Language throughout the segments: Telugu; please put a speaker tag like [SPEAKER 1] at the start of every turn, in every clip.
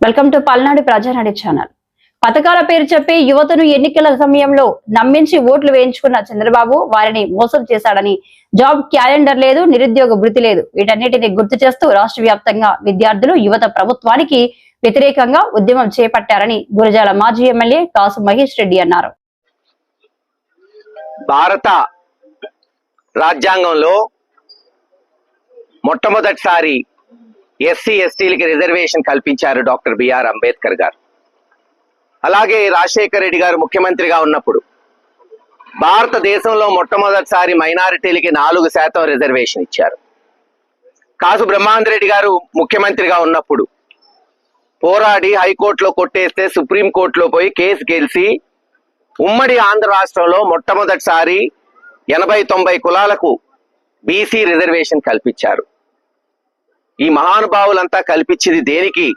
[SPEAKER 1] Welcome to Palnadu Prajanadu channel పథకాల పేరు చెప్పి యువతను ఎన్నికల సమయంలో నమ్మించి ఓట్లు వేయించుకున్న చంద్రబాబు వారిని మోసం చేశాడని జాబ్ క్యాలెండర్ లేదు నిరుద్యోగ వృత్తి లేదు. వీటన్నిటిని గుర్తు చేస్తూ రాష్ట్ర వ్యాప్తంగా విద్యార్థులు యువత ప్రభుత్వానికి వ్యతిరేకంగా ఉద్యమం చేపట్టారని గురజాల మాజీ ఎమ్మెల్యే కాసు మహేష్ రెడ్డి అన్నారు.
[SPEAKER 2] భారత రాజ్యాంగంలో మొట్టమొదటిసారి ఎస్సీ ఎస్టీలకి రిజర్వేషన్ కల్పించారు డాక్టర్ బిఆర్ అంబేద్కర్ గారు. అలాగే రాజశేఖర రెడ్డి గారు ముఖ్యమంత్రిగా ఉన్నప్పుడు భారతదేశంలో మొట్టమొదటిసారి మైనారిటీలకి నాలుగు శాతం రిజర్వేషన్ ఇచ్చారు. కాసు బ్రహ్మాందరెడ్డి గారు ముఖ్యమంత్రిగా ఉన్నప్పుడు పోరాడి హైకోర్టులో కొట్టేస్తే సుప్రీంకోర్టులో పోయి కేసు గెలిచి ఉమ్మడి ఆంధ్ర రాష్ట్రంలో మొట్టమొదటిసారి ఎనభై తొంభై కులాలకు బీసీ రిజర్వేషన్ కల్పించారు. ఈ మహానుభావులంతా కల్పించింది దేనికి?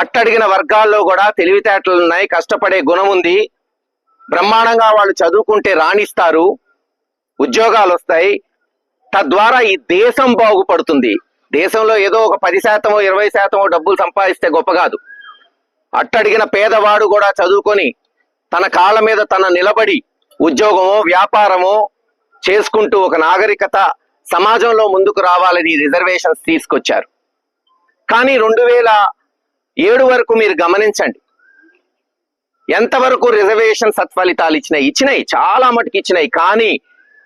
[SPEAKER 2] అట్టడిగిన వర్గాల్లో కూడా తెలివితేటలు ఉన్నాయి కష్టపడే గుణం ఉంది. బ్రహ్మాండంగా వాళ్ళు చదువుకుంటే రాణిస్తారు ఉద్యోగాలు వస్తాయి. తద్వారా ఈ దేశం బాగుపడుతుంది. దేశంలో ఏదో ఒక పది శాతమో ఇరవై శాతమో డబ్బులు సంపాదిస్తే గొప్ప కాదు. అట్టడిగిన పేదవాడు కూడా చదువుకొని తన కాళ్ళ మీద తన నిలబడి ఉద్యోగమో వ్యాపారమో చేసుకుంటూ ఒక నాగరికత సమాజంలో ముందుకు రావాలని రిజర్వేషన్స్ తీసుకొచ్చారు. కానీ రెండు వేల ఏడు వరకు మీరు గమనించండి. ఎంతవరకు రిజర్వేషన్ సత్ఫలితాలు ఇచ్చినాయి? ఇచ్చినాయి చాలా మటుకు ఇచ్చినాయి. కానీ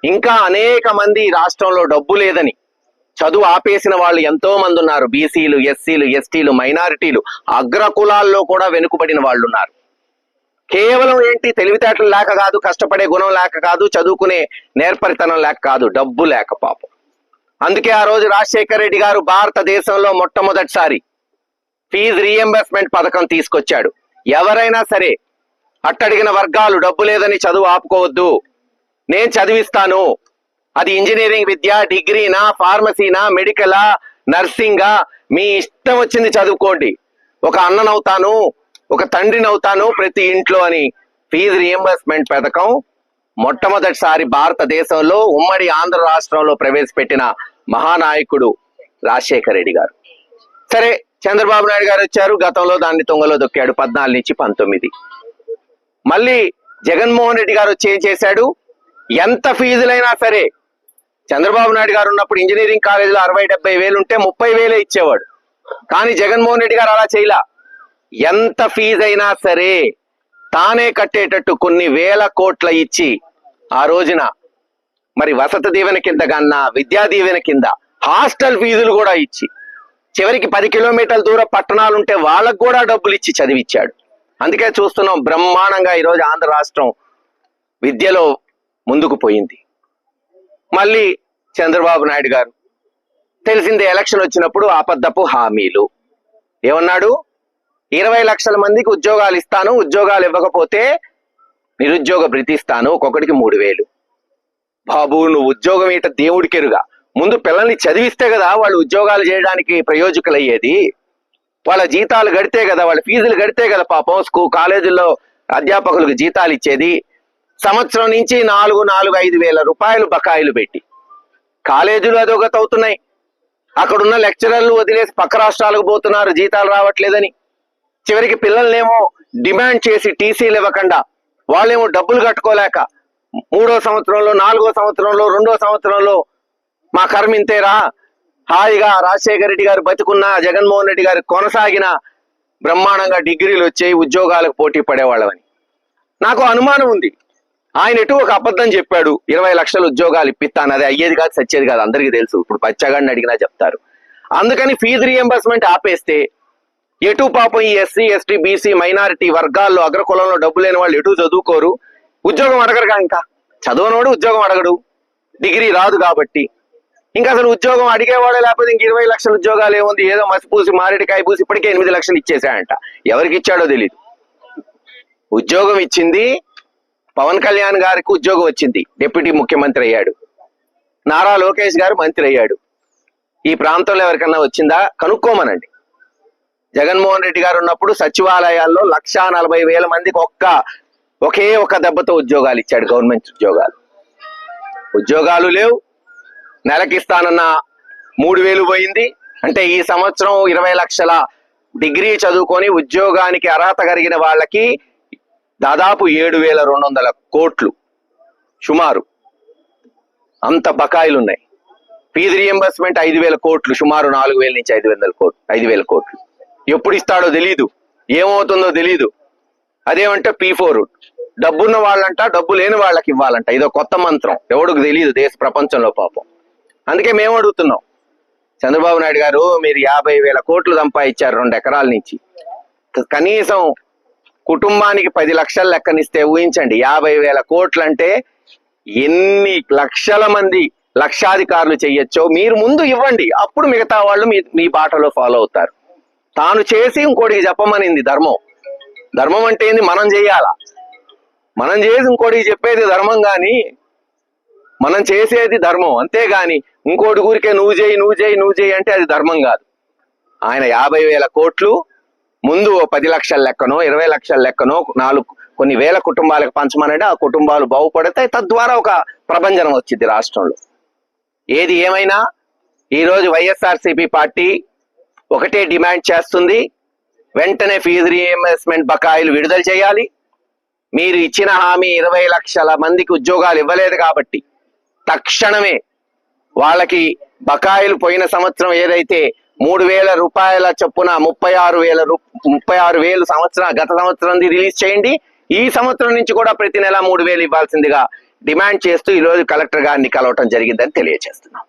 [SPEAKER 2] ఇంకా అనేక మంది రాష్ట్రంలో డబ్బు లేదని చదువు ఆపేసిన వాళ్ళు ఎంతో మంది ఉన్నారు. బీసీలు ఎస్సీలు ఎస్టీలు మైనారిటీలు అగ్ర కులాల్లో కూడా వెనుకబడిన వాళ్ళు ఉన్నారు. కేవలం ఏంటి తెలివితేటలు లేక కాదు కష్టపడే గుణం లేక కాదు చదువుకునే నేర్పరితనం లేక కాదు డబ్బు లేక పాపం. అందుకే ఆ రోజు రాజశేఖర రెడ్డి గారు భారతదేశంలో మొట్టమొదటిసారి ఫీజు రీఎంబర్స్మెంట్ పథకం తీసుకొచ్చాడు. ఎవరైనా సరే అట్టడిగిన వర్గాలు డబ్బు లేదని చదువు ఆపుకోవద్దు నేను చదివిస్తాను. అది ఇంజనీరింగ్ విద్య డిగ్రీనా ఫార్మసీనా మెడికలా నర్సింగా మీ ఇష్టం వచ్చింది చదువుకోండి. ఒక అన్ననవుతాను ఒక తండ్రిని అవుతాను ప్రతి ఇంట్లో అని ఫీజు రియంబర్స్మెంట్ పథకం మొట్టమొదటిసారి భారతదేశంలో ఉమ్మడి ఆంధ్ర రాష్ట్రంలో ప్రవేశపెట్టిన మహానాయకుడు రాజశేఖర రెడ్డి గారు. సరే చంద్రబాబు నాయుడు గారు వచ్చారు గతంలో దాన్ని తొంగలో దొక్కాడు పద్నాలుగు నుంచి పంతొమ్మిది. మళ్ళీ జగన్మోహన్ రెడ్డి గారు వచ్చి ఏం చేశాడు? ఎంత ఫీజులైనా సరే చంద్రబాబు నాయుడు గారు ఉన్నప్పుడు ఇంజనీరింగ్ కాలేజీలో అరవై డెబ్బై వేలు ఉంటే ముప్పై వేలే ఇచ్చేవాడు. కానీ జగన్మోహన్ రెడ్డి గారు అలా చేయలా. ఎంత ఫీజు అయినా సరే తానే కట్టేటట్టు కొన్ని వేల కోట్ల ఇచ్చి ఆ రోజున మరి వసతి దీవెన కింద కన్నా విద్యా దీవెన కింద హాస్టల్ ఫీజులు కూడా ఇచ్చి చివరికి పది కిలోమీటర్ల దూర పట్టణాలు ఉంటే వాళ్ళకు కూడా డబ్బులు ఇచ్చి చదివిచ్చాడు. అందుకే చూస్తున్నాం బ్రహ్మాండంగా ఈరోజు ఆంధ్ర రాష్ట్రం విద్యలో ముందుకు పోయింది. మళ్ళీ చంద్రబాబు నాయుడు గారు తెలిసిందే ఎలక్షన్ వచ్చినప్పుడు ఆపద్దపు హామీలు. ఏమన్నాడు? ఇరవై లక్షల మందికి ఉద్యోగాలు ఇస్తాను ఉద్యోగాలు ఇవ్వకపోతే నిరుద్యోగ బ్రతిస్తాను ఇస్తాను ఒక్కొక్కడికి మూడు వేలు. బాబు నువ్వు ఉద్యోగం ఏంట దేవుడికెరుగా. ముందు పిల్లల్ని చదివిస్తే కదా వాళ్ళు ఉద్యోగాలు చేయడానికి ప్రయోజకులయ్యేది. వాళ్ళ జీతాలు గడితే కదా వాళ్ళ ఫీజులు గడితే కదా పాపం స్కూల్ కాలేజీల్లో అధ్యాపకులకు జీతాలు ఇచ్చేది. సంవత్సరం నుంచి నాలుగు నాలుగు ఐదు వేల రూపాయలు బకాయిలు పెట్టి. కాలేజీలు అదోగత అవుతున్నాయి అక్కడున్న లెక్చరర్లు వదిలేసి పక్క రాష్ట్రాలకు పోతున్నారు జీతాలు రావట్లేదని. చివరికి పిల్లల్నేమో డిమాండ్ చేసి టీసీలు ఇవ్వకుండా వాళ్ళేమో డబ్బులు కట్టుకోలేక మూడో సంవత్సరంలో నాలుగో సంవత్సరంలో రెండో సంవత్సరంలో మా కర్మ ఇంతేరా హాయిగా రాజశేఖర రెడ్డి గారు బతికున్న జగన్మోహన్ రెడ్డి గారు కొనసాగిన బ్రహ్మాండంగా డిగ్రీలు వచ్చాయి ఉద్యోగాలకు పోటీ పడేవాళ్ళమని. నాకు అనుమానం ఉంది. ఆయన ఎటు ఒక అబద్ధం చెప్పాడు ఇరవై లక్షల ఉద్యోగాలు ఇప్పిస్తాను అది అయ్యేది కాదు సచ్చేది కాదు అందరికీ తెలుసు ఇప్పుడు పచ్చగాడిని అడిగినా చెప్తారు. అందుకని ఫీజు రియంబర్స్మెంట్ ఆపేస్తే ఎటు పాపం ఈ ఎస్సీ ఎస్టీ బీసీ మైనారిటీ వర్గాల్లో అగ్రకులంలో డబ్బు లేని వాళ్ళు ఎటు చదువుకోరు? ఉద్యోగం అడగరుగా ఇంకా? చదవనోడు ఉద్యోగం అడగడు. డిగ్రీ రాదు కాబట్టి. ఇంకా అసలు ఉద్యోగం అడిగేవాడే లేకపోతే ఇంక ఇరవై లక్షల ఉద్యోగాలు ఏముంది? ఏదో మసిపూసి మారేడికాయ పూసి ఇప్పటికే ఎనిమిది లక్షలు ఇచ్చేసాయంట ఎవరికి ఇచ్చాడో తెలియదు ఉద్యోగం ఇచ్చింది పవన్ కళ్యాణ్ గారికి ఉద్యోగం వచ్చింది. డిప్యూటీ ముఖ్యమంత్రి అయ్యాడు. నారా లోకేష్ గారు మంత్రి అయ్యాడు. ఈ ప్రాంతంలో ఎవరికన్నా వచ్చిందా? కనుక్కోమనండి. జగన్మోహన్ రెడ్డి గారు ఉన్నప్పుడు సచివాలయాల్లో లక్షా నలభై వేల మందికి ఒక్క ఒకే ఒక దెబ్బతో ఉద్యోగాలు ఇచ్చాడు గవర్నమెంట్ ఉద్యోగాలు. ఉద్యోగాలు లేవు. నెలకిస్తానన్న మూడు వేలు పోయింది. అంటే ఈ సంవత్సరం ఇరవై లక్షల డిగ్రీ చదువుకొని ఉద్యోగానికి అర్హత కలిగిన వాళ్ళకి దాదాపు ఏడు వేల రెండు వందల కోట్లు సుమారు. అంత బకాయిలు ఉన్నాయి ఫీజు రియంబర్స్మెంట్ ఐదు వేల కోట్లు సుమారు నాలుగు వేల నుంచి ఐదు వందల కోట్లు ఐదు వేల కోట్లు. ఎప్పుడు ఇస్తాడో తెలియదు ఏమవుతుందో తెలియదు అదేమంటే పీ ఫోర్ డబ్బున్న వాళ్ళంట డబ్బు లేని వాళ్ళకి ఇవ్వాలంట. ఇదో కొత్త మంత్రం. ఎవడికి తెలియదు దేశ ప్రపంచంలో పాపం. అందుకే మేము అడుగుతున్నాం. చంద్రబాబు నాయుడు గారు మీరు యాభై వేల కోట్లు సంపాదించారు రెండు ఎకరాల నుంచి. కనీసం కుటుంబానికి పది లక్షలు లెక్కనిస్తే ఊహించండి. యాభై వేల కోట్లు అంటే ఎన్ని లక్షల మంది లక్షాధికారులు చెయ్యొచ్చో మీరు ముందు ఇవ్వండి. అప్పుడు మిగతా వాళ్ళు మీ మీ బాటలో ఫాలో అవుతారు. తాను చేసి ఇంకోటికి చెప్పమనింది ధర్మం. ధర్మం అంటే ఏంది? మనం చేయాలా? మనం చేసి ఇంకోటికి చెప్పేది ధర్మం కానీ మనం చేసేది ధర్మం. అంతేగాని ఇంకోటి ఊరికే నువ్వు చేయి నువ్వు చేయి నువ్వు చేయి అంటే అది ధర్మం కాదు. ఆయన యాభై వేల కోట్లు ముందు ఓ పది లక్షల లెక్కనో ఇరవై లక్షల లెక్కనో నాలుగు కొన్ని వేల కుటుంబాలకు పంచమనంటే ఆ కుటుంబాలు బాగుపడతాయి. తద్వారా ఒక ప్రభంజనం వచ్చింది రాష్ట్రంలో. ఏది ఏమైనా ఈరోజు వైఎస్ఆర్సీపీ పార్టీ ఒకటే డిమాండ్ చేస్తుంది. వెంటనే ఫీజు రీఎంబర్స్మెంట్ బకాయిలు విడుదల చేయాలి. మీరు ఇచ్చిన హామీ ఇరవై లక్షల మందికి ఉద్యోగాలు ఇవ్వలేదు కాబట్టి తక్షణమే వాళ్ళకి బకాయిలు పోయిన సంవత్సరం ఏదైతే మూడు వేల రూపాయల చొప్పున ముప్పై ఆరు వేల రూ ముప్పై ఆరు వేలు సంవత్సరం గత సంవత్సరం రిలీజ్ చేయండి. ఈ సంవత్సరం నుంచి కూడా ప్రతి నెల మూడు వేలు ఇవ్వాల్సిందిగా డిమాండ్ చేస్తూ ఈరోజు కలెక్టర్ గారిని కలవటం జరిగిందని తెలియజేస్తున్నాం.